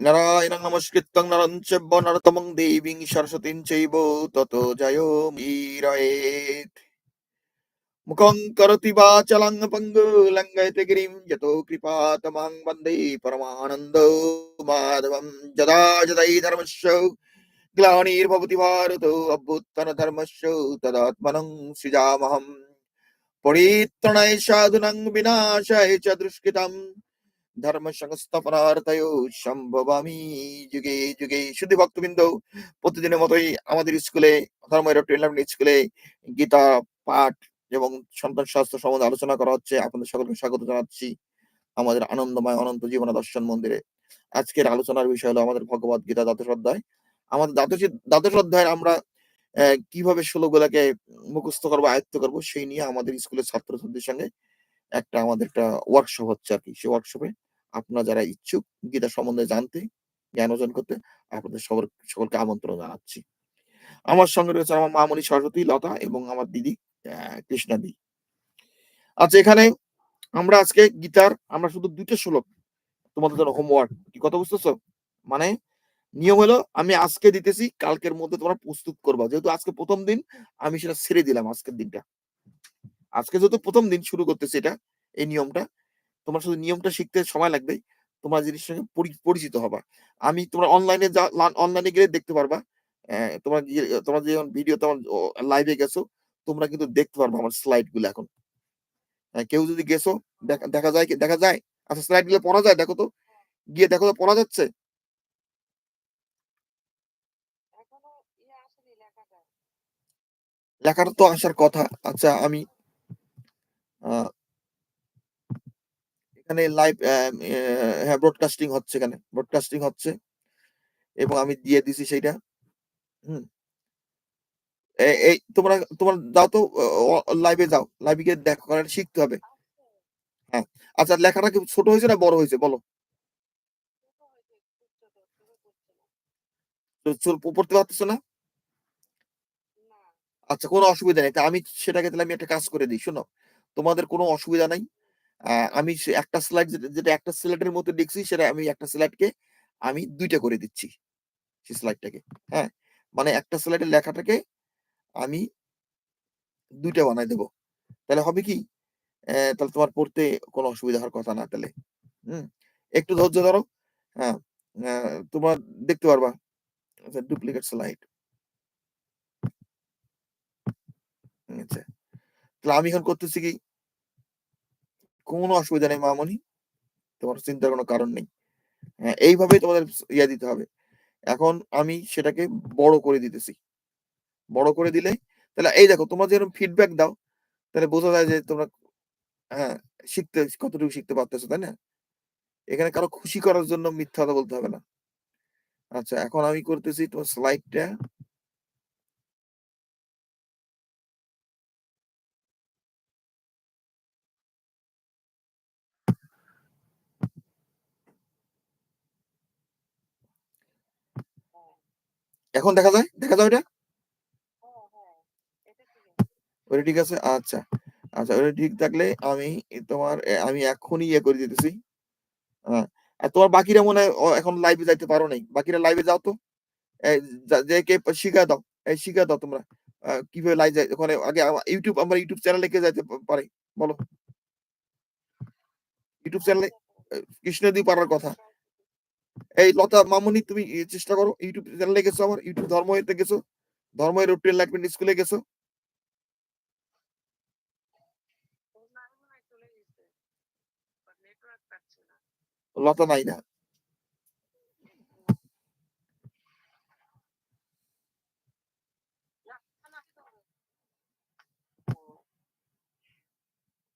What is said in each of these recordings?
নারায়ণং নমস্কৃত্যং নরং চৈব নরোত্তমং দেবীং সরস্বতীং চৈব তত জয় মীরয়েত মুখং করতি বাচলং পঙ্গু লঙ্ঘয়তে গিরিম যতো কৃপা তমাং বন্দে পরমানন্দ মাধবম যদা যদাই ধর্মস্য গ্লানির্ভবতি ভারত অভ্যুত্থান ধর্মস্য তদাত্মনং সৃজামহম পরিত্রণায় সাধুনং বিনাশায় চ দুষ্কৃতম ধর্ম সংস্থাপনার্থয় সম্ভবামি যুগে যুগে। শুধু ভক্তবৃন্দ প্রতিদিনের মতোই আমাদের স্কুলে ধর্মের স্কুলে গীতা, পাঠ এবং সন্তান শাস্ত্র সম্বন্ধে আলোচনা করা হচ্ছে। আপনাদের সকলকে স্বাগত জানাচ্ছি আমাদের আনন্দময় অনন্ত জীবন দর্শন মন্দিরে। আজকের আলোচনার বিষয় হলো আমাদের ভগবত গীতা দ্বাদশ অধ্যায়। আমাদের দ্বাদশ দ্বাদশ অধ্যায়ের আমরা কীভাবে শ্লোকগুলাকে মুখস্থ করব, আয়ত্ত করব, সেই নিয়ে আমাদের স্কুলের ছাত্রছাত্রীদের সঙ্গে একটা আমাদের একটা ওয়ার্কশপ হচ্ছে আর কি সেই ওয়ার্কশপে আপনারা যারা ইচ্ছুক, গীতা সম্বন্ধে জানতে, জ্ঞান অর্জন করতে, আপনাদের সকল, সকলকে আমন্ত্রণ জানাচ্ছি। আমার সঙ্গে রয়েছে আমার মামনি সরস্বতী, লতা এবং আমার দিদি কৃষ্ণাদি। আচ্ছা এখানে আমরা আজকে গীতার, আমরা শুধু দুইটা শ্লোক তোমাদের জন্য হোমওয়ার্ক কি কথা বুঝতেছো? মানে নিয়ম হলো, আমি আজকে দিতেছি, কালকের মধ্যে তোমরা প্রস্তুত করবা। যেহেতু আজকে প্রথম দিন, আমি সেটা ছেড়ে দিলাম আজকের দিনটা। আজকে যেহেতু প্রথম দিন শুরু করতেছি এটা এই নিয়মটা তোমার শুধু নিয়মটা শিখতে সময় লাগবে তোমার জিনিসের সঙ্গে পরিচিত হবা। আমি তোমরা অনলাইনে যা অনলাইনে গেলে দেখতে পারবা তোমার তোমরা যে ভিডিও তোমার লাইভে গেছো তোমরা কিন্তু দেখতে পারবা আমার স্লাইডগুলো এখন। কেউ যদি গেছো দেখা যায় কি দেখা যায়? আচ্ছা স্লাইডগুলো পড়া যায়? দেখো তো। গিয়ে দেখো তো পড়া যাচ্ছে? ইয়ে লেখাটা তো আসার কথা। আচ্ছা আমি এখানে লাইভ হ্যাঁ ব্রডকাস্টিং হচ্ছে এখানে ব্রডকাস্টিং হচ্ছে এবং আমি দিয়ে দিছি সেইটা হুম। এই তোমরা তোমরা যাও তো লাইভে যাও লাইভে গিয়ে দেখো কারণ শিখতে হবে। হ্যাঁ আচ্ছা লেখাটা কি ছোট হয়েছে না বড় হয়েছে বলো। পড়তে পারতেছো না। আচ্ছা কোনো অসুবিধা নেই তা আমি সেটাকে তাহলে আমি একটা কাজ করে দিই শোনো। তোমাদের কোনো অসুবিধা নাই। আমি একটা স্লাইড যেটা একটা স্লাইডের মতো লিখছি সেটা আমি একটা স্লাইডকে আমি দুইটা করে দিচ্ছি, সেই স্লাইডটাকে হ্যাঁ? মানে একটা স্লাইডের লেখাটাকে আমি দুইটা বানাই দেবো। তাহলে হবে কি? তাহলে তোমার পড়তে কোনো অসুবিধা হওয়ার কথা না তাহলে, হম? একটু ধৈর্য ধরো হ্যাঁ? তোমরা দেখতে পারবা ডুপ্লিকেট স্লাইড আচ্ছা। তাহলে আমি এখন করতেছি কি? কোনো অসুবিধা নেই মামনি। তোমার চিন্তার কোনো কারণ নেই। হ্যাঁ এইভাবেই তোমাদের ইয়া দিতে হবে। এখন আমি সেটাকে বড় করে দিতেছি। বড় করে দিলে তাহলে এই দেখো, তোমরা যেরকম ফিডব্যাক দাও, তাহলে বোঝা যায় যে তোমরা হ্যাঁ শিখতে, কতটুকু শিখতে পারতেছো, তাই না? এখানে কারও খুশি করার জন্য মিথ্যা কথা বলতে হবে না। আচ্ছা এখন আমি করতেছি তোমার স্লাইডটা এখন দেখা যায়? দেখা যায় এটা হ্যাঁ হ্যাঁ ঠিক আছে? ওটা ঠিক আছে। আচ্ছা আচ্ছা ওটা ঠিক থাকলে আমি তোমার আমি এখনই ইয়ে করে দিতেছি। হ্যাঁ আর তোমার বাকিরা মনে হয় এখন লাইভে যাইতে পারো নাই? বাকিরা লাইভে যাও তো। যে কে শিখা দাও এই শিখা দাও তোমরা। কীভাবে লাইভ যায় ওখানে আগে ইউটিউব আমার ইউটিউব চ্যানেলে কে যাইতে পারে? বলো। ইউটিউব চ্যানেলে কৃষ্ণদী পারার কথা। এই লতা মামুনি, তুমি চেষ্টা করো ইউটিউব চ্যানেলে গেছো আমার ইউটিউব ধর্মতে গেছো ধর্মের রোড টু এনলাইটমেন্ট স্কুলে গেছো। লতা নাই না।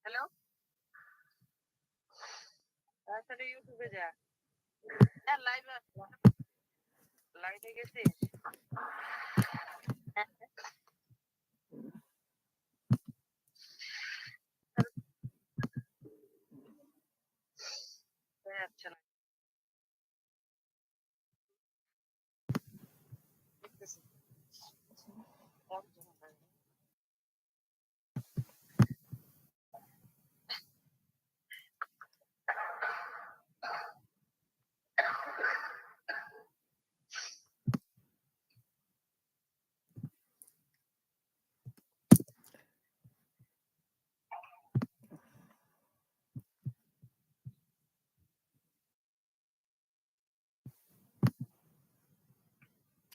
হ্যালো তাড়াতাড়ি ইউটিউবে যা। লাইভ লাইভে গেছিস?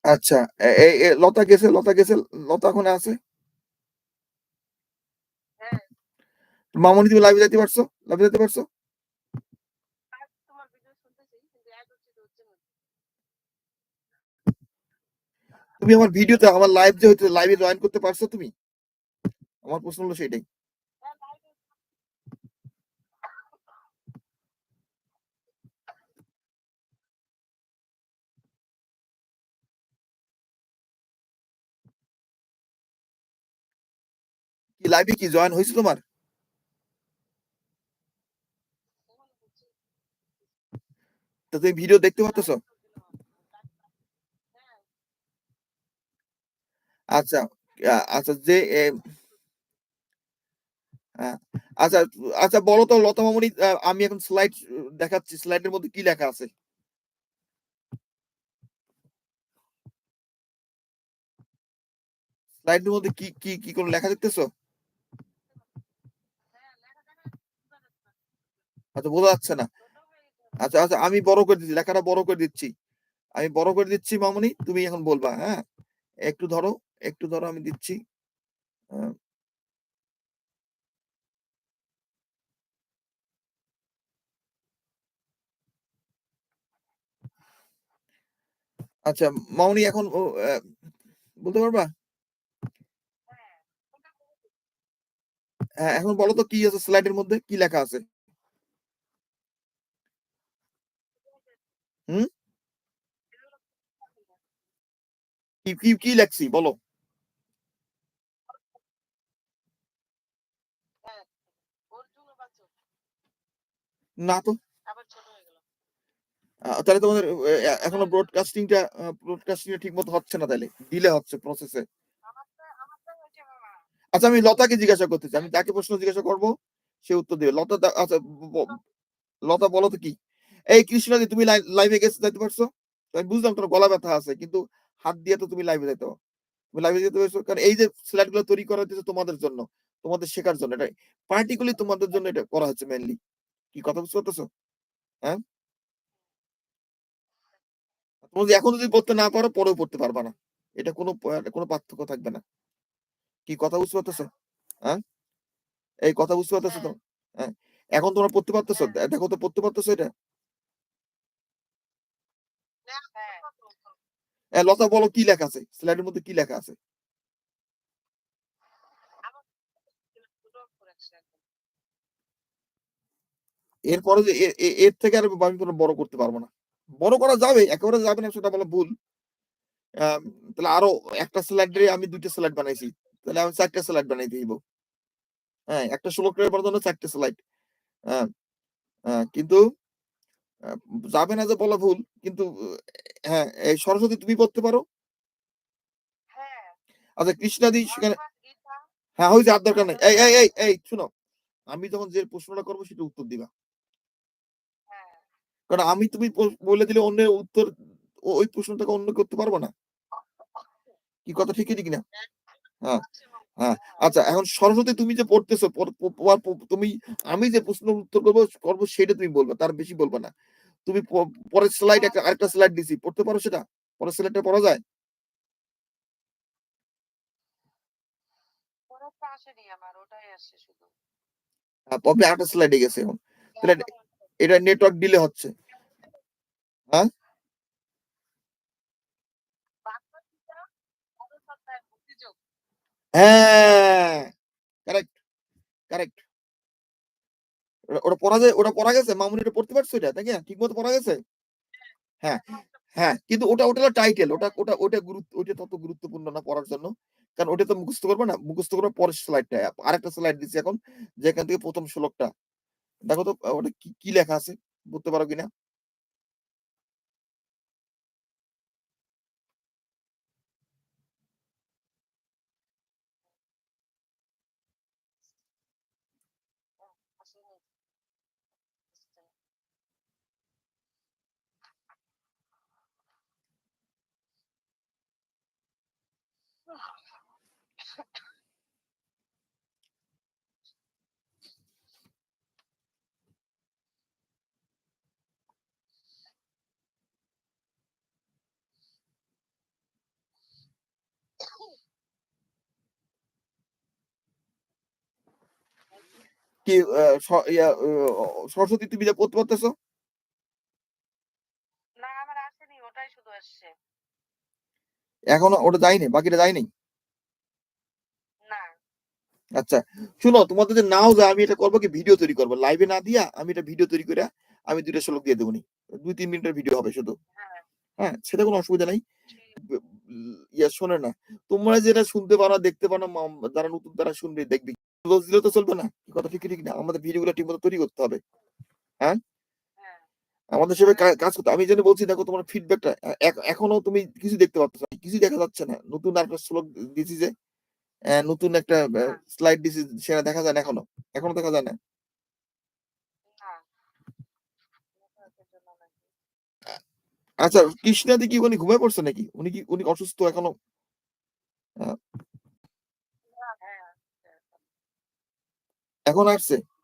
আচ্ছা। এ এ এ লতা গেছে লতা গেছে লতা ওখানে আছে? হ্যাঁ। মামুনি তুমি লাইভে যাইতে পারছ? লাইভে যাইতে পারছ? তুমি আমার ভিডিওতে আমার লাইভ যে হইতেছে লাইভে জয়েন করতে পারছ তুমি? আমার প্রশ্ন হলো সেটাই। লাইভে কি জয়েন হইছে তোমার? তো তুমি ভিডিও দেখতে? হ্যাঁ, আচ্ছা, আচ্ছা যে এ আচ্ছা, আচ্ছা বলো তো লতা আমি এখন স্লাইড দেখাচ্ছি। স্লাইডের মধ্যে কি লেখা আছে? স্লাইডের মধ্যে কি কি কি কোন লেখা দেখতেছো? হ্যাঁ, লেখা দেখা বোঝা যাচ্ছে না। আচ্ছা বোঝা যাচ্ছে না। আচ্ছা, আচ্ছা আমি বড় করে দিচ্ছি। লেখাটা বড় করে দিচ্ছি। আমি বড় করে দিচ্ছি মামনি তুমি এখন বলবা, হ্যাঁ? একটু ধরো, একটু ধরো আমি দিচ্ছি। আচ্ছা মামুনি এখন বলতে পারবা? হ্যাঁ, এখন বলো তো কি আছে স্লাইডের মধ্যে? কি লেখা আছে? হুম? কি কি কি লেখছি বলো? না তো। তাহলে তোমাদের এখনও ব্রডকাস্টিংটা ব্রডকাস্টিংটা ঠিকমতো হচ্ছে না তাইলে। ডিলে হচ্ছে প্রসেসে। আচ্ছা আমি লতাকে জিজ্ঞাসা করতে চাই। আমি তাকে প্রশ্ন জিজ্ঞাসা করব সে উত্তর দিবে। লতা আচ্ছা লতা বলো তো কি? এই কৃষ্ণাদি তুমি লাইভে গেছ যাইতে পারছ? আমি বুঝলাম তোমার গলা ব্যথা আছে। কিন্তু হাত দিয়ে তো তুমি লাইভে যাইতে তুমি লাইভে যেতে পারছ কারণ এই যে স্লাইডগুলো তৈরি করা তোমাদের জন্য। তোমাদের শেখার জন্য। এটা পার্টিকুলারলি তোমাদের জন্য এটা করা হচ্ছে মেইনলি। কি কথা বুঝতে পারতেছো? হ্যাঁ? যদি এখন যদি পড়তে না পারো পরেও পড়তে পারবা না। এটা কোনো কোনো পার্থক্য থাকবে না। কি কথা বুঝতে পারতেছো? হ্যাঁ? এই কথা বুঝতে পারতেছো তো? হ্যাঁ। এখন তোমরা পড়তে পারতেছো? হ্যাঁ। দেখো তো পড়তে পারতেছো এটা? হ্যাঁ। লতা বলো কি লেখা আছে? মধ্যে কি লেখা আছে? এরপরে যে এর থেকে আর আমি কোনো বড় করতে পারব না। বড় করা যাবে, একেবারে যাবে না সেটা বলা ভুল। তাহলে আরও একটা স্লাইডে আমি ২ টা স্লাইড বানাইছি। তাহলে আমি ৪ টা স্লাইড বানাইতে হইব। হ্যাঁ, একটা শ্লোক করার জন্য ৪ টা স্লাইড। হ্যাঁ, কিন্তু যাবে না যে বলা ভুল। কিন্তু হ্যাঁ, এই সরস্বতী তুমি পড়তে পারো? হ্যাঁ। আচ্ছা কৃষ্ণাদি সেখানে হ্যাঁ, হইছে আর দরকার নাই। এই, এই, এই, এই শুনো। আমি যখন যে প্রশ্নটা করব সেটা উত্তর দিবা। হ্যাঁ। কারণ আমি তুমি বলে দিলে অন্য উত্তর ওই প্রশ্নটাকে অন্য করতে পারব না। কি কথা ঠিক কি না? হ্যাঁ, হ্যাঁ। হ্যাঁ। আচ্ছা এখন সরস্বতী তুমি যে পড়তেছো তুমি আমি যে প্রশ্ন উত্তর করব করব সেটা তুমি বলবা। তার বেশি বলবা না। তুমি পরের স্লাইড একটা আরেকটা স্লাইড দিছি। পড়তে পারো সেটা? পরের স্লাইডটা পড়া যায়? আরেকটা স্লাইডে গেছে এখন। তাহলে এটা নেটওয়ার্ক ডিলে হচ্ছে। হ্যাঁ? হ্যাঁ, কারেক্ট, কারেক্ট। ওটা পড়া যায় ওটা পড়া গেছে? মামুনি এটা পড়তে পারছ এটা? তাই ঠিক মতো পড়া গেছে? হ্যাঁ, হ্যাঁ। কিন্তু ওটা ওটা টাইটেল। ওটা ওটা ওটা গুরুত্ব ওটা তত গুরুত্বপূর্ণ না পড়ার জন্য। কারণ ওটা তো মুখস্থ করবে না। মুখস্থ করবে পরের স্লাইডটা। আরেকটা স্লাইড দিচ্ছি এখন। যেখান থেকে প্রথম শ্লোকটা। দেখো তো ওটা কি লেখা আছে? বুঝতে পারো কিনা? কি সরস্বতী তুমি যা পড়তে পারতেছো? না আমার আসেনি ওটাই শুধু আসছে। এখনও ওটা যায়নি বাকিটা যায়নি? আচ্ছা শুনো তোমাদের যে নাও যায় আমি এটা করব কি ভিডিও তৈরি করব। লাইভে না দিয়া আমি এটা ভিডিও তৈরি করে আমি দুইটা শ্লোক দিয়ে দেবো দুই তিন মিনিটের ভিডিও হবে শুধু। হ্যাঁ। হ্যাঁ সেটা কোনো অসুবিধা নাই। ইয়া শোনে না তোমরা যেটা শুনতে পারো দেখতে পারো যারা নতুন তারা শুনবে দেখবি। তো চলবে না কথা ঠিক ঠিক না। আমাদের ভিডিওগুলো ঠিক মতো তৈরি করতে হবে। হ্যাঁ? আমাদের কা- কাজ করতে আমি যেন বলছি দেখো তোমার ফিডব্যাকটা এখনও তুমি কিছু দেখতে পাচ্ছ না। কিছু দেখা যাচ্ছে না। নতুন আর একটা শ্লোক দিছি যে নতুন একটা স্লাইড দিছি সেটা দেখা যায় না এখনও। এখনও দেখা যায় না। নাকি আচ্ছা কৃষ্ণাদি কি উনি ঘুমায় পড়ছে নাকি? উনি কি উনি অসুস্থ এখনও? হ্যাঁ এখন। আসছে? হ্যাঁ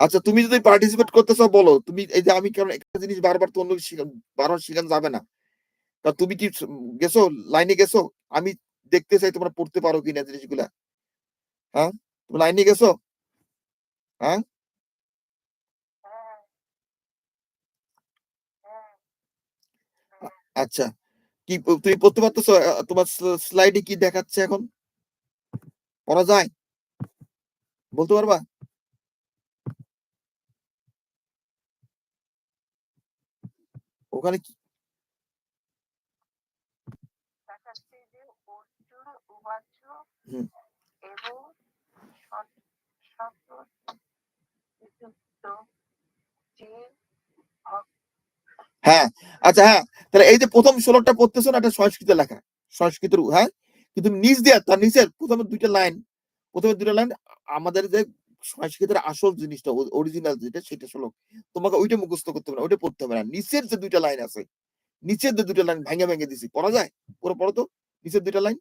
আচ্ছা তুমি যদি পার্টিসিপেট করতে চাও বলো। তুমি এই যে আমি কারণ একটা জিনিস বারবার তো অন্য বারবার শেখানো যাবে না। তা তুমি কি গেছো? লাইনে গেছো? আমি দেখতে চাই তোমরা পড়তে পারো কি কিনা জিনিসগুলা। হ্যাঁ? তুমি লাইনে গেছো? হ্যাঁ? আচ্ছা। কি তুমি পড়তে পারতেছো? তোমার স্লাইডে কি দেখাচ্ছে এখন? পড়া যায়? বলতে পারবা? ওখানে কি? হ্যাঁ আচ্ছা হ্যাঁ তাহলে এই যে প্রথম ষোলোটা পড়তেছো না এটা সংস্কৃত লেখা সংস্কৃতের হ্যাঁ কিন্তু নিচ দিয়ে তার নিচের প্রথমে দুইটা লাইন প্রথমে দুইটা লাইন আমাদের যে সংস্কৃতের আসল জিনিসটা অরিজিনাল যেটা সেটা শ্লোক তোমাকে ওইটা মুখস্থ করতে হবে না ওইটা পড়তে হবে না। নিচের যে দুইটা লাইন আছে নিচের যে দুইটা লাইন ভেঙে ভেঙে দিছি পড়া যায়? পুরো পড়ো তো। নিচের দুইটা লাইন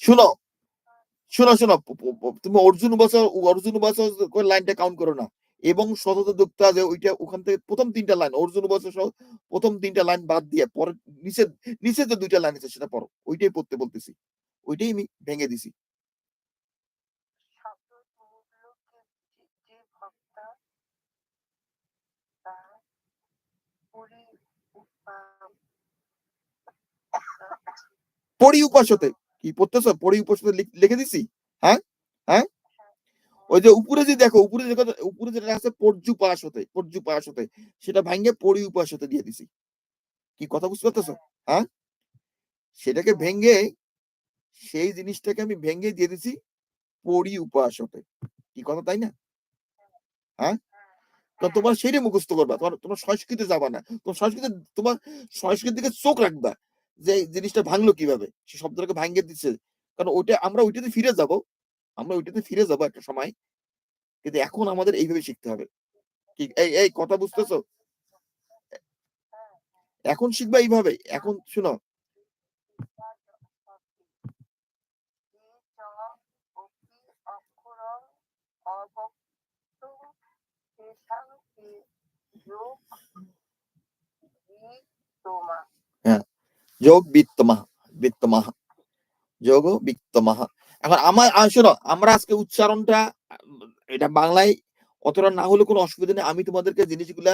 শুনো। শোনো শোনো তুমি অর্জুন উপাস অর্জুন উপাস লাইনটা কাউন্ট করো না। এবং যুক্ত আছে ওইটা ওখান থেকে প্রথম তিনটা লাইন অর্জুন উপাস সহ প্রথম তিনটা লাইন বাদ দিয়ে পরে নিচে নিচে যে দুইটা লাইন আছে সেটা পড়ো। ওইটাই পড়তে বলতেছি। ওইটাই আমি ভেঙে দিছি। যে যে পরি উপাসতে কি পড়তেছো? পরি উপাসতে লিখ- দিছি? হ্যাঁ? হ্যাঁ? ওই যে উপরে যে দেখো, উপরে যে উপরে যেটা আছে পর্যু পাশ হতে, পর্যু পাশ হতে, সেটা ভাঙ্গে পরি উপাস হতে দিয়ে দিছি। কি কথা বুঝতে পারতেছো? হ্যাঁ? সেটাকে ভেঙ্গে সেই জিনিসটাকে আমি ভেঙ্গে দিয়ে দিছি পরি উপাস হতে কি কথা, তাই না? হ্যাঁ? তো তোমার সেইটাই মুখস্থ করবা। তোমার তোমার সংস্কৃতি যাবা না। তোমার সংস্কৃতি, তোমার সংস্কৃতির দিকে চোখ রাখবা। যে জিনিসটা ভাঙলো কীভাবে? সে শব্দটাকে ভাঙ্গে দিচ্ছে। কারণ ওইটা আমরা ওইটাতে ফিরে যাব। আমরা ওইটাতে ফিরে যাব একটা সময়। কিন্তু এখন আমাদের এইভাবে শিখতে হবে। কি এই এই কথা বুঝতেছো? এখন শিখবা এইভাবে। এখন শুনো। অক্ষরং অবক্ত তেষাং তে যোগ বিত্তমা যোগ বিত্তমাহ বিত্তমাহ যোগ বিত্তমাহ এখন আমার শোনো, আমরা আজকে উচ্চারণটা, এটা বাংলায় অতটা না হলে কোনো অসুবিধা নেই। আমি তোমাদেরকে জিনিসগুলা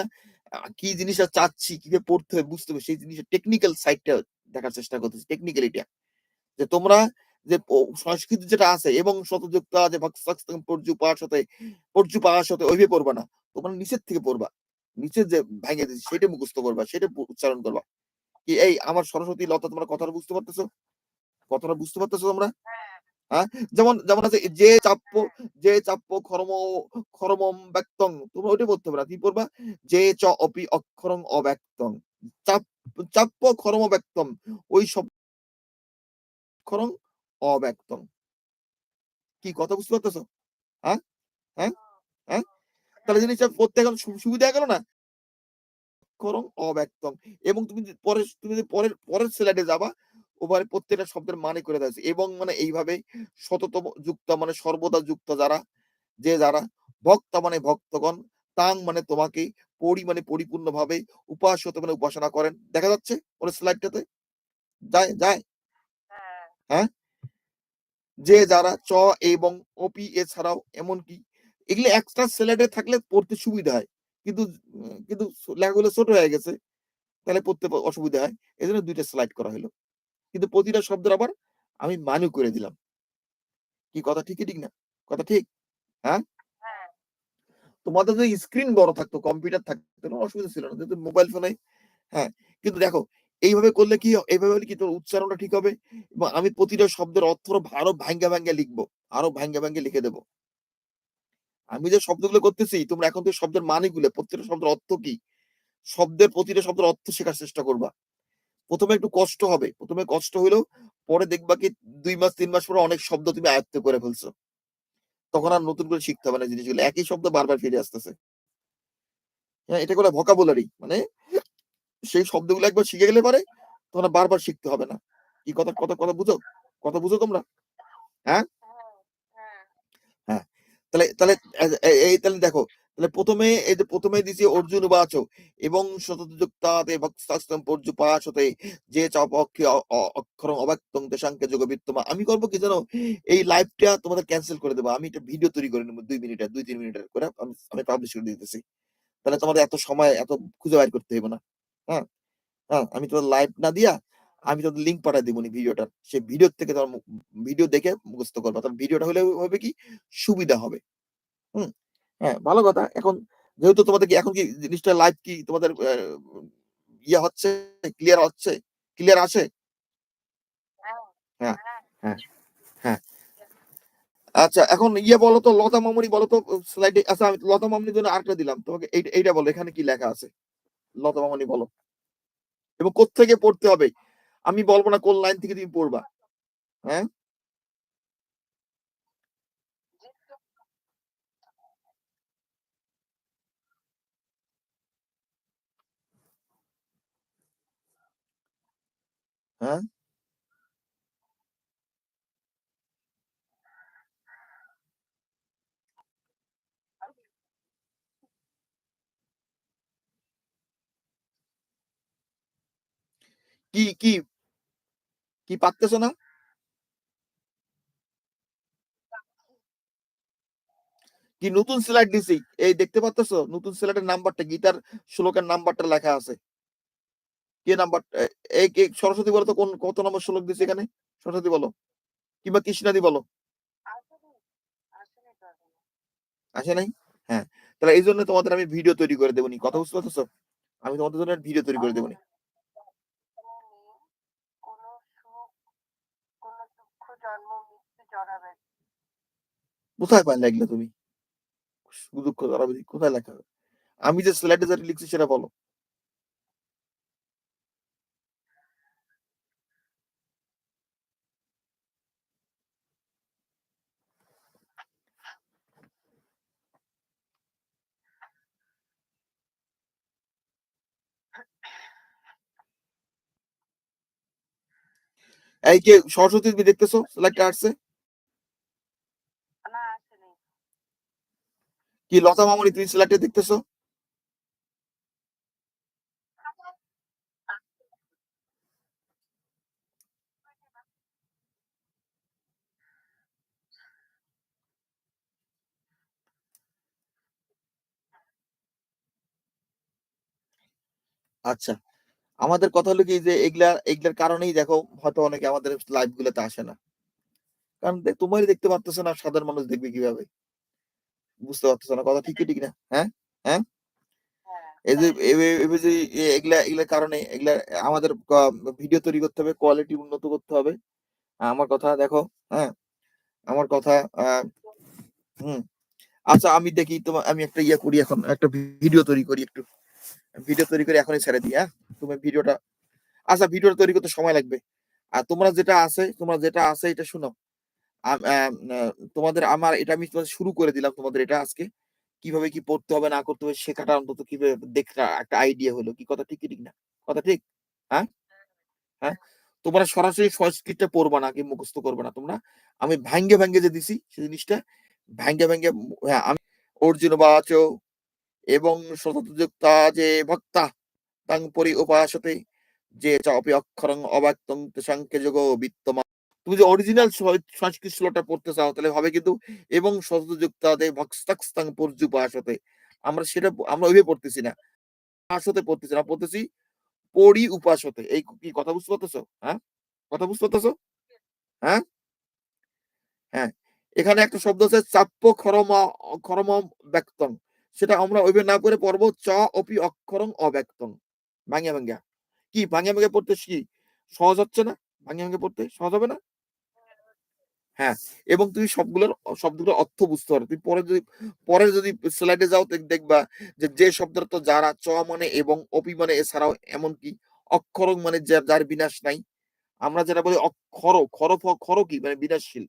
কি জিনিসটা চাচ্ছি, কীভাবে পড়তে হবে বুঝতে হবে সেই জিনিসের টেকনিক্যাল সাইডটা দেখার চেষ্টা করতেছি টেকনিক্যালিটা যে তোমরা যে সংস্কৃতি যেটা আছে এবং শতযুক্ত আছে ভক্সাং পর্যু পাশ হতে পর্যু পাশ হতে ওইভাবে পড়বা না। তোমরা নিচের থেকে পড়বা। নিচের যে ভেঙে দিচ্ছে সেটা মুখস্থ করবা, সেটা উচ্চারণ করবা। কি এই আমার সরস্বতী লতা তোমরা কথাটা বুঝতে পারতেছো? কথাটা বুঝতে পারতেছো তোমরা? হ্যাঁ। যেমন যেমন আছে যে চাপ্য যে চাপ্য খরম খরমম ব্যক্তং। তোমরা ওইটা বলতে কি পড়বা? যে চ অপি অক্ষরং অব্যক্তং। চাপ চাপ্য খরম ব্যক্তম। ওই সব খরং অব্যক্তং। কি কথা বুঝতে পারতেছো? হ্যাঁ? হ্যাঁ? হ্যাঁ? তাহলে জিনিসটা পড়তে এখন সুবিধা গেল না? খরং অব্যক্তং এবং তুমি পরে তুমি যদি পরের পরের স্লাইডে যাবা ওভাবে প্রত্যেকটা শব্দের মানে করে দেওয়া এবং মানে এইভাবে শততম যুক্ত মানে সর্বদা যুক্ত যারা যে যারা ভক্তা মানে ভক্তগণ তাং মানে তোমাকে পরি মানে পরিপূর্ণভাবে উপাস্যত মানে উপাসনা করেন। দেখা যাচ্ছে ওর স্লাইডটাতে যায় যায়? হ্যাঁ। হ্যাঁ? যে যারা চ এবং অপি এছাড়াও এমনকি এগুলো এক্সট্রা স্লাইডে থাকলে পড়তে সুবিধা হয়। কিন্তু কিন্তু লেখাগুলো ছোট হয়ে গেছে। তাহলে পড়তে অসুবিধা হয়। এই জন্য দুইটা স্লাইড করা হলো কিন্তু প্রতিটা শব্দের আবার আমি মানু করে দিলাম। কি কথা ঠিকই ঠিক না? কথা ঠিক? হ্যাঁ? হ্যাঁ। তোমাদের যদি স্ক্রিন বড় থাকতো কম্পিউটার থাকতো কোনো অসুবিধা ছিল না। যেহেতু মোবাইল ফোনে হ্যাঁ। কিন্তু দেখো এইভাবে করলে কি এইভাবে হলে কি তোর উচ্চারণটা ঠিক হবে? এবং আমি প্রতিটা শব্দের অর্থ আরও ভাঙ্গা ভাঙ্গা লিখব। আরও ভাঙ্গা ভাঙ্গা লিখে দেবো। আমি যে শব্দগুলো করতেছি, তোমরা এখন তো শব্দের মানেগুলো, প্রত্যেকটা শব্দের অর্থ কি? শব্দের প্রতিটা শব্দের অর্থ শেখার চেষ্টা করবা। প্রথমে একটু কষ্ট হবে। প্রথমে কষ্ট হলেও পরে দেখবা কি দুই মাস, তিন মাস পরে অনেক শব্দ তুমি আয়ত্ত করে ফেলছো। তখন আর নতুন করে শিখতে হবে না জিনিসগুলো। একই শব্দ বারবার ফিরে আসতেছে। হ্যাঁ এটা বলে ভোকাবুলারি মানে সেই শব্দগুলো একবার শিখে গেলে পারে তখন বারবার শিখতে হবে না। কি কথা কথা কথা বুঝো? কথা বুঝো তোমরা? হ্যাঁ? তাহলে তাহলে এই তাহলে দেখো, তাহলে প্রথমে, এই যে প্রথমে দিছি অর্জুন বাচ এবং শতযুক্তাতে ভক্তাস্তম পর্যুপাশতে যে চাপক্ষে অক্ষর অবাক্তং দেশাঙ্কে যোগ বিত্তমা আমি করব কি জানো, এই লাইভটা তোমাদের ক্যান্সেল করে দেবো। আমি একটা ভিডিও তৈরি করে নেব দুই মিনিটের দুই, তিন মিনিটের করে। আমি আমি পাবলিশ করে দিতেছি। তাহলে তোমাদের এত সময়, এত খুঁজে বাইর করতে হবে না। হ্যাঁ হ্যাঁ আমি তোমার লাইভ না দিয়া আমি তোমাদের লিঙ্ক পাঠাই দেবো ভিডিওটা সে ভিডিও থেকে তোমার ভিডিও দেখে মুখস্থ করবা। তাহলে ভিডিওটা হলে হবে কি? সুবিধা হবে। হুম? হ্যাঁ ভালো কথা। এখন যেহেতু তোমাদের কি এখন কি জিনিসটা লাইভ কি তোমাদের ইয়ে হচ্ছে? ক্লিয়ার হচ্ছে? ক্লিয়ার আছে? হ্যাঁ হ্যাঁ, হ্যাঁ। আচ্ছা এখন ইয়ে বলো তো লতা মামুনি বলো তো স্লাইডে আচ্ছা আমি লতা মামুনির জন্য আরেকটা দিলাম। তোমাকে এইটা বলো এখানে কি লেখা আছে? লতা মামুনি বলো। এবং কোত্থেকে পড়তে হবে? আমি বলব না কোন লাইন থেকে তুমি পড়বা হ্যাঁ? হ্যাঁ? কি কি? কি পারতেছো না? কি নতুন স্লাইড দিছি? এই দেখতে পাচ্তেছো নতুন স্লাইডের নাম্বারটা গীতার শ্লোকের নাম্বারটা লেখা আছে। কে নাম্বার এই সরস্বতী বলো তো কোন, কত নম্বর শ্লোক দিছে এখানে? সরস্বতী বলো। কিংবা কৃষ্ণাদি বলো। আসে নাই? হ্যাঁ। তাহলে এই জন্য তোমাদের আমি ভিডিও তৈরি করে দেবো নি। কথা বুঝতে পারতেছো? আমি তোমাদের জন্য ভিডিও তৈরি করে দেবো নি এখানে নেই কোনো সুখ কোনো দুঃখ জন্ম মৃত্যু জড়াবে না। কোথায় পাইলে এগুলো তুমি? দুঃখ জড়াবে কোথায় লেখা হবে? আমি যে স্লাইডে যেটা লিখছি সেটা বলো। এই কে, সরস্বতী দেখতেছো? স্লাইডটা আসছে না আসেনি কি লতা মামনি তুমি স্লাইডটা দেখতেছো? আচ্ছা আমাদের কথা হলো কি যে এগুলা, এগুলার কারণেই দেখো হয়তো অনেকে আমাদের লাইভ গুলোতে আসে না। কারণ তোমারই দেখতে পারতেছো না, সাধারণ মানুষ দেখবে কীভাবে? বুঝতে পারতেছো না কথা ঠিক ঠিক না? হ্যাঁ? হ্যাঁ? হ্যাঁ এই যে এই যে- এই যে এ- এগুলা এগুলার কারণে এগুলা আমাদের ভিডিও তৈরি করতে হবে কোয়ালিটি উন্নত করতে হবে। আমার কথা দেখো হ্যাঁ? আমার কথা আহ, হুম। আচ্ছা আমি দেখি তোমার আমি একটা ইয়ে করি এখন একটা ভিডিও তৈরি করি একটু। ভিডিও তৈরি করে এখনই ছেড়ে দিই হ্যাঁ? তুমি ভিডিওটা আচ্ছা ভিডিওটা তৈরি করতে সময় লাগবে। আর তোমরা যেটা আছে তোমরা যেটা আছে এটা শুনো। তোমাদের আমার এটা আমি তোমাদের শুরু করে দিলাম তোমাদের এটা আজকে। কীভাবে কি পড়তে হবে, না করতে হবে শেখাটা অন্তত কীভাবে দেখতে একটা আইডিয়া হলো। কি কথা ঠিক ঠিক না? কথা ঠিক? হ্যাঁ? হ্যাঁ? তোমরা সরাসরি সংস্কৃতটা পড়বা না কি মুখস্থ করবে না তোমরা। আমি ভাঙ্গে ভাঙ্গে যে দিছি সেই জিনিসটা, ভাঙ্গে ভাঙ্গে হ্যাঁ আমি অর্জুন বাচ এবং শতযুক্তা যে ভক্তা, তাং পরি উপাসতে, যে চ অপি অক্ষরং অবাক্তং তেসাংকে যোগ বিত্তমা তুমি যে অরিজিনাল সংস্কৃত শ্লোকটা পড়তে চাও, তাহলে হবে কিন্তু এবং পর্যুপাসতে আমরা সেটা আমরা ওইভাবে পড়তেছি না। আসতে পড়তেছি না পড়তেছি পরি উপাসতে। এই কি কথা বুঝতে পারতেছো? হ্যাঁ? কথা বুঝতে পারতেছো? হ্যাঁ? হ্যাঁ। এখানে একটা শব্দ আছে, চাপ্প খরম খরম ব্যক্তং। সেটা আমরা ওইভাবে না করে পড়ব, চ অপি অক্ষরং অব্যক্তং। ভাঙ্গা ভাঙ্গা কি? ভাঙ্গা ভাঙ্গা পড়তে কি? সহজ হচ্ছে না? ভাঙ্গা ভাঙ্গা পড়তে সহজ হবে না? হ্যাঁ এবং তুমি সবগুলোর শব্দগুলোর অর্থ বুঝতে পারো। তুমি পরে যদি পরে যদি স্লাইডে যাও, দেখ- দেখবা যে যে শব্দটা তো যারা চ মানে এবং অপি মানে এছাড়াও এমনকি অক্ষর মানে যার বিনাশ নাই। আমরা যেটা বলি অক্ষর খর ফ- খর কি? মানে বিনাশশীল।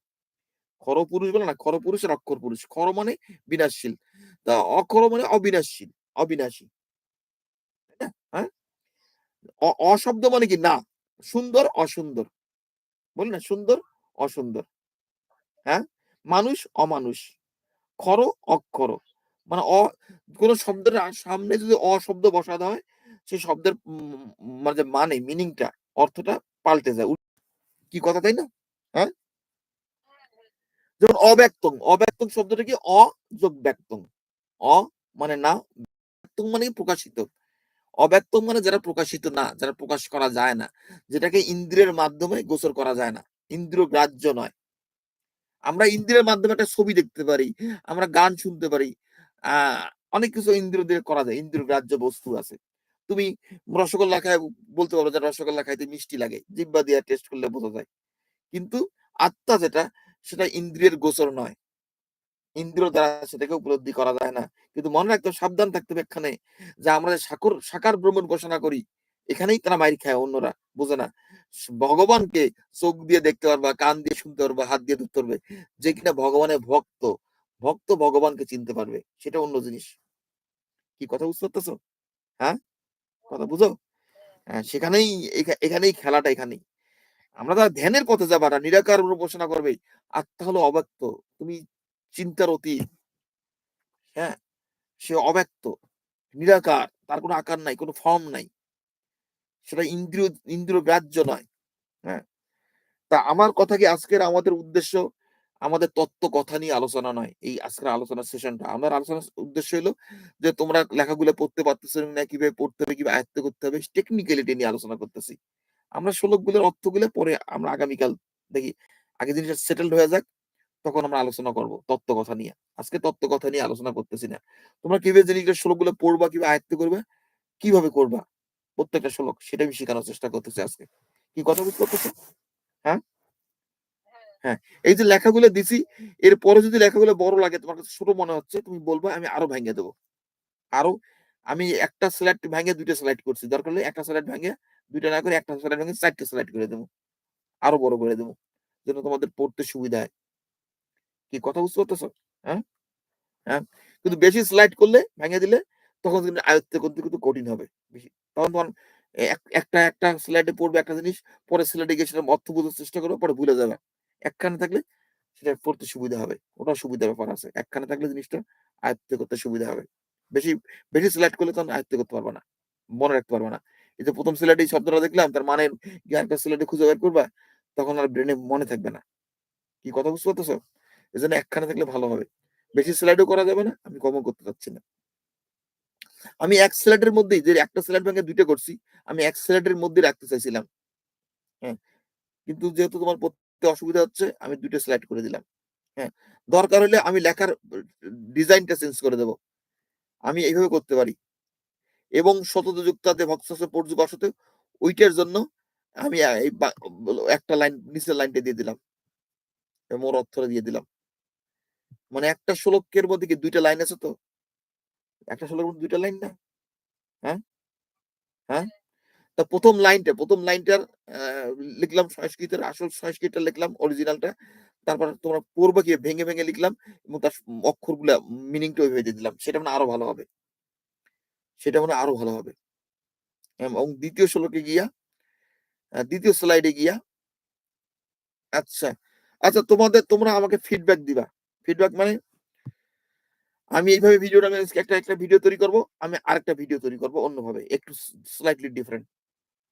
খর পুরুষ বলে না, খর পুরুষ আর অক্ষর পুরুষ। খর মানে বিনাশশীল। তা অক্ষর মানে অবিনাশশীল, অবিনাশী? হ্যাঁ? অশব্দ মানে কি? না। সুন্দর, অসুন্দর। বলি না? সুন্দর, অসুন্দর। হ্যাঁ? মানুষ অমানুষ। খর অক্ষর মানে অ, কোন শব্দের সামনে যদি অশব্দ বসাতে হয় সেই শব্দের মানে মানে মিনিংটা অর্থটা পাল্টে যায়। কি কথা তাই না? হ্যাঁ? যেমন অব্যক্তং। অব্যক্তং শব্দটা কি? অ যোগ ব্যক্তং অ মানে না, ব্যক্তং মানে প্রকাশিত। অব্যক্তং মানে যারা প্রকাশিত না, যারা প্রকাশ করা যায় না, যেটাকে ইন্দ্রিয়ের মাধ্যমে গোচর করা যায় না। ইন্দ্রিয় গ্রাহ্য নয়। আমরা ইন্দ্রিয়ের মাধ্যমে একটা ছবি দেখতে পারি, আমরা গান শুনতে পারি আহ অনেক কিছু ইন্দ্রিয় দিয়ে করা যায়, ইন্দ্রিয় গ্রাহ্য বস্তু আছে। তুমি রসগোল্লা খায় বলতে পারো যে রসগোল্লা খাইতে মিষ্টি লাগে জিব্বা দিয়ে টেস্ট করলে বোঝা যায়। কিন্তু আত্মা যেটা, সেটা ইন্দ্রিয়ের গোচর নয়। ইন্দ্রিয় দ্বারা সেটাকে উপলব্ধি করা যায় না। কিন্তু মনে রাখতে সাবধান থাকতে হবে এখানে যে আমরা সাকর, সাকার ভ্রমণ ঘোষণা করি এখানেই তারা মাইর খায়, অন্যরা বুঝে না। ভগবানকে চোখ দিয়ে দেখতে পারবা, কান দিয়ে শুনতে পারবা, হাত দিয়ে ধরতে পারবে যে কিনা ভগবানের ভক্ত। ভক্ত ভগবানকে চিনতে পারবে, সেটা অন্য জিনিস। কি কথা বুঝতে পারতেছো? হ্যাঁ? কথা বুঝো? হ্যাঁ সেখানেই, এখা- এখানেই খেলাটা এখানেই। আমরা তার ধ্যানের পথে যাবা না, নিরাকার উপাসনা করবে। আত্মা হলো অব্যক্ত, তুমি চিন্তার অতীত। হ্যাঁ সে অব্যক্ত, নিরাকার, তার কোনো আকার নাই, কোনো ফর্ম নাই। সেটা ইন্দ্রিয় ইন্দ্রিয় গ্রাহ্য নয়। হ্যাঁ? তা আমার কথা কি আজকের আমাদের উদ্দেশ্য? আমাদের তত্ত্ব কথা নিয়ে আলোচনা নয়। এই আজকের আলোচনার সেশনটা আমার আলোচনার উদ্দেশ্য হলো যে, তোমরা লেখাগুলো পড়তে পারতেছো না কীভাবে পড়তে হবে, কীভাবে আয়ত্ত করতে হবে টেকনিক্যালিটি নিয়ে আলোচনা করতেছি। আমরা শ্লোকগুলোর অর্থগুলো পরে আমরা আগামীকাল দেখি। আগে জিনিসটা সেটেলড হয়ে যাক, তখন আমরা আলোচনা করব তত্ত্ব কথা নিয়ে। আজকে তত্ত্ব কথা নিয়ে আলোচনা করতেছি না। তোমরা কীভাবে জিনিসটা শ্লোকগুলো পড়বা, কীভাবে আয়ত্ত করবে, কীভাবে করবা প্রত্যেকটা শ্লোক সেটা আমি শেখানোর চেষ্টা করতেছি আজকে। কি কথা বুঝতে পারতেছো হ্যাঁ? হ্যাঁ এই যে লেখাগুলো দিছি, এরপরে যদি লেখাগুলো বড় লাগে, তোমার কাছে ছোট মনে হচ্ছে, তুমি বলবা, আমি আরও ভেঙে দেবো। আরও, আমি একটা স্লাইড ভেঙে দুইটা স্লাইড করছি, দরকার হলে একটা স্লাইড ভেঙে দুইটা না করে একটা স্লাইড ভেঙে চারটে স্লাইড করে দেবো। আরও বড় করে দেবো, যেন তোমাদের পড়তে সুবিধা হয়। কি কথা বুঝতে পারতেছো? হ্যাঁ? হ্যাঁ কিন্তু বেশি স্লাইড করলে, ভেঙে দিলে, তখন কিন্তু আয়ত্ত করতে কিন্তু কঠিন হবে, বেশি। তখন একটা একটা স্লাইডে পড়বে একটা জিনিস পরে স্লাইডে গিয়ে সেটা অর্থ বোঝার চেষ্টা করবে, পরে ভুলে যাবে। একখানে থাকলে সেটা পড়তে সুবিধা হবে ওটা সুবিধা ব্যাপার আছে। একখানে থাকলে জিনিসটা আয়ত্ত করতে সুবিধা হবে। বেশি বেশি সিলেক্ট করলে তখন আয়ত্ত করতে পারবে না, মনে রাখতে পারবে না। এই যে প্রথম সিলেটে এই শব্দটা দেখলাম, তার মানে একটা সিলেটে খুঁজে বের করবা, তখন আর ব্রেনে মনে থাকবে না। কি কথা বুঝতে পারতেছো? এই জন্য একখানে থাকলে ভালো হবে। বেশি স্লাইডও করা যাবে না, আমি কমও করতে চাচ্ছি না। আমি এক স্লাইডের মধ্যেই, যে একটা স্লাইড ভেঙে দুইটা করছি, আমি এক স্লাইডের মধ্যে রাখতে চাইছিলাম। হ্যাঁ কিন্তু যেহেতু তোমার পড়তে অসুবিধা হচ্ছে, আমি দুইটা স্লাইড করে দিলাম। হ্যাঁ দরকার হলে আমি লেখার ডিজাইনটা চেঞ্জ করে দেব। আমি এইভাবে করতে পারি। এবং শতযুক্তাতে ভক্ত পর্যুক অসতে ওইটার জন্য আমি এই একটা লাইন, নিচের লাইনটা দিয়ে দিলাম। মোর অর্থটা দিয়ে দিলাম। মানে একটা শ্লোকের মধ্যে কি দুইটা লাইন আছে তো? একটা শ্লোকের মধ্যে দুইটা লাইন না? হ্যাঁ? হ্যাঁ? তা প্রথম লাইনটা, প্রথম লাইনটার লিখলাম সংস্কৃতের, আসল সংস্কৃতটা লিখলাম অরিজিনালটা তারপর তোমরা পড়বা কি ভেঙে ভেঙে লিখলাম এবং তার অক্ষরগুলা মিনিংটা ওইভাবে দিলাম। সেটা মানে আরও ভালো হবে। সেটা মানে আরও ভালো হবে। এবং দ্বিতীয় শ্লোকে গিয়া দ্বিতীয় স্লাইডে গিয়া আচ্ছা। আচ্ছা তোমাদের, তোমরা আমাকে ফিডব্যাক দিবা। ফিডব্যাক মানে আমি এইভাবে ভিডিওটা আমি একটা, একটা ভিডিও তৈরি করব। আমি আরেকটা ভিডিও তৈরি করব অন্যভাবে। একটু স্লাইটলি ডিফারেন্ট।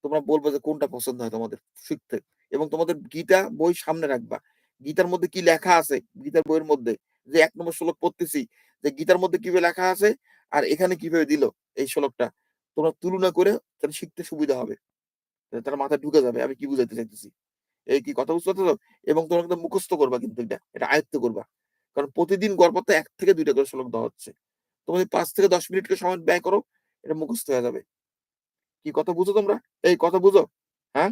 তোমরা বলবা যে কোনটা পছন্দ হয় তোমাদের শিখতে এবং তোমাদের গীতা বই সামনে রাখবা। গীতার মধ্যে কি লেখা আছে, গীতার বইয়ের মধ্যে যে ১ নম্বর শ্লোক পড়তেছি যে গীতার মধ্যে কীভাবে লেখা আছে আর এখানে কীভাবে দিল এই শ্লোকটা। তোমরা তুলনা করে তাহলে শিখতে সুবিধা হবে। তার মাথায় ঢুকে যাবে আমি কি বুঝাইতে চাইতেছি। এই কি কথা বুঝতে? এবং তোমরা মুখস্থ করবা কিন্তু এটা। এটা আয়ত্ত করবা। কারণ প্রতিদিন গড়পড়তা এক থেকে ২ টা করে শ্লোক দেওয়া হচ্ছে। যদি ৫ থেকে ১০ মিনিট করে সময় ব্যয় করো, এটা মুখস্থ হয়ে যাবে। কি কথা বুঝো তোমরা? এই কথা বুঝো? হ্যাঁ?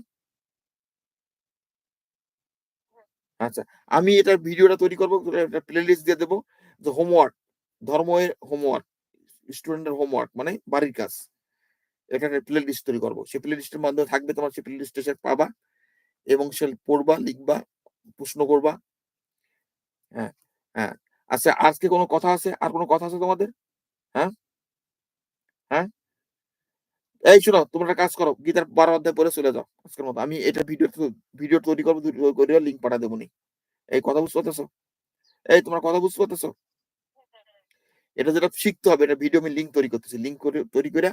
আচ্ছা। আমি এটার ভিডিওটা তৈরি করব একটা প্লেলিস্ট দিয়ে দেবো যে হোমওয়ার্ক, ধর্মের হোমওয়ার্ক, স্টুডেন্টের হোমওয়ার্ক মানে বাড়ির কাজ। এখানে প্লে লিস্ট তৈরি করব সেই প্লে লিস্টের মাধ্যমে থাকবে তোমার সেই প্লেলিস্টে এসে পাবা এবং সে পড়বা, লিখবা, প্রশ্ন করবা। হ্যাঁ, হ্যাঁ। আচ্ছা আজকে কোনো কথা আছে? আর কোন কথা আছে তোমাদের? হ্যাঁ? হ্যাঁ? এই শোনো তোমরা কাজ করো। গীতার ১২ অধ্যায় পরে চলে যাও আজকের মতো। আমি এটা ভিডিও ভিডিও তৈরি করব, করে লিঙ্ক পাঠায় দেবনি। এই কথা বুঝতে পারতেছো? এই তোমরা কথা বুঝতে পারতেছো? এটা যেটা শিখতে হবে এটা ভিডিও আমি লিঙ্ক তৈরি করতেছি। লিঙ্ক করে তৈরি করে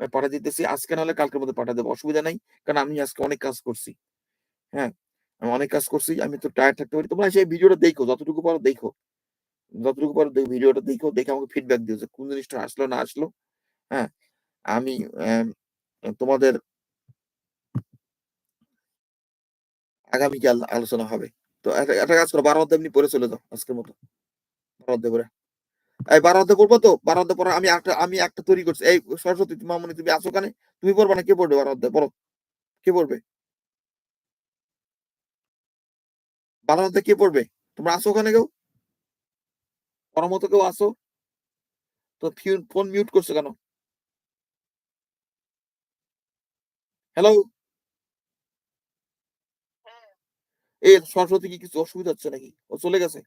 আমি পাঠায় দিতেছি। আজকে নাহলে কালকের মধ্যে পাঠায় দেবো অসুবিধা নাই। কারণ আমি আজকে অনেক কাজ করছি। হ্যাঁ? আমি অনেক কাজ করছি। আমি তো টায়ার্ড থাকতে পারি। তোমরা সেই ভিডিওটা দেখো, যতটুকু পারো দেখো। যতটুকু পারো ভিডিওটা দেখো, দেখে আমাকে ফিডব্যাক দিও যে কোন জিনিসটা আসলো না আসলো। হ্যাঁ? আমি তোমাদের আগামীকাল আলোচনা হবে। তো একটা, কাজ করো ১২ অধ্যায় পড়ে চলে যাও আজকের মতো। ১২ অধ্যায় পড়ে। এই ১২ অধ্যায় পড়বা তো? ১২ অধ্যায় পড়া আমি একটা আমি একটা তৈরি করছি। এই সরস্বতী মামনি তুমি আছো ওখানে? তুমি পড়বা না কে পড়বে ১২ অধ্যায়? পড়ো কে পড়বে? ১২ অধ্যায় কে পড়বে? তোমরা আছো ওখানে কেউ? পড়ার মতো কেউ আছো? তো ফোন মিউট করছ কেন? হ্যালো? হ্যাঁ। এই সরস্বতী কি কিছু অসুবিধা হচ্ছে নাকি? ও চলে গেছে?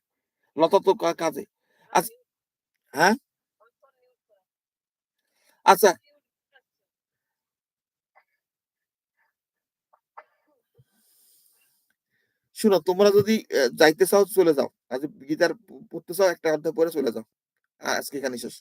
লতা তো কাজে। আচ্ছা হ্যাঁ? আচ্ছা। শুনো, তোমরা যদি যাইতে চাও, চলে যাও। আজ গীতার পড়তে চাও, একটা অধ্যায় পরে চলে যাও। আজকে এখানে শেষ।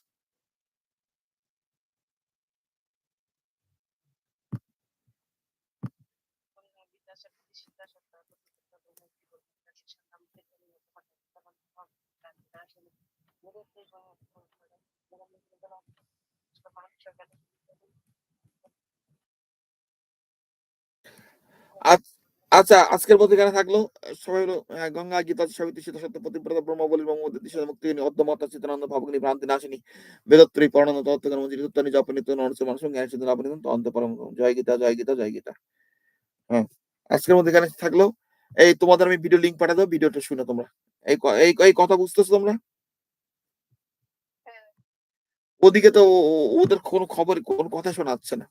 আচ আচ্ছা আজকের মধ্যে এখানে থাকল। সবাই হলো গঙ্গা গীতা সাবিত্রী সীতা সত্য পতিব্রতা ব্রহ্মবলী ব্রহ্মবতী দিশা মুক্তি অদ্যমত চিত্রানন্দ ভাবগ্নি ভ্রান্তি নাশিনী বেদত্রী পরমানন্দ তত্ত্বজ্ঞান মঞ্জুরি তত্ত্বানি জপনিত নরসে মানুষ জ্ঞান সিদ্ধ লাভনিত অন্ত পরম জয় গীতা জয় গীতা জয় গীতা। হ্যাঁ। আজকের মধ্যে এখানে থাকল। এই তোমাদের আমি ভিডিও লিঙ্ক পাঠায় দেব। ভিডিওটা শুনো তোমরা। এই এই কথা বুঝতেছো তোমরা? হ্যাঁ। ওদিকে তো ওদের কোন খবর কোন কথা শোনা যাচ্ছে না।